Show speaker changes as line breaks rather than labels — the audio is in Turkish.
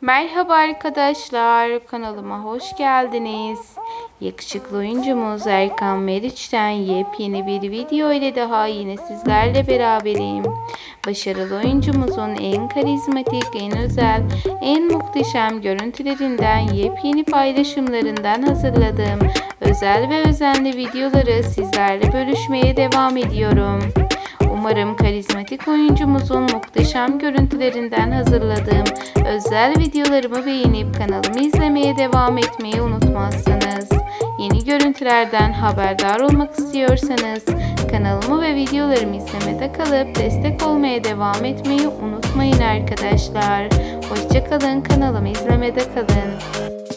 Merhaba arkadaşlar, kanalıma hoş geldiniz. Yakışıklı oyuncumuz Erkan Meriç'ten yepyeni bir video ile daha yine sizlerle beraberim. Başarılı oyuncumuzun en karizmatik, en özel, en muhteşem görüntülerinden, yepyeni paylaşımlarından hazırladığım özel ve özenli videoları sizlerle bölüşmeye devam ediyorum. Umarım karizmatik oyuncumuzun muhteşem görüntülerinden hazırladığım özel videolarımı beğenip kanalımı izlemeye devam etmeyi unutmazsınız. Yeni görüntülerden haberdar olmak istiyorsanız kanalımı ve videolarımı izlemede kalıp destek olmaya devam etmeyi unutmayın arkadaşlar. Hoşçakalın kanalımı izlemede kalın.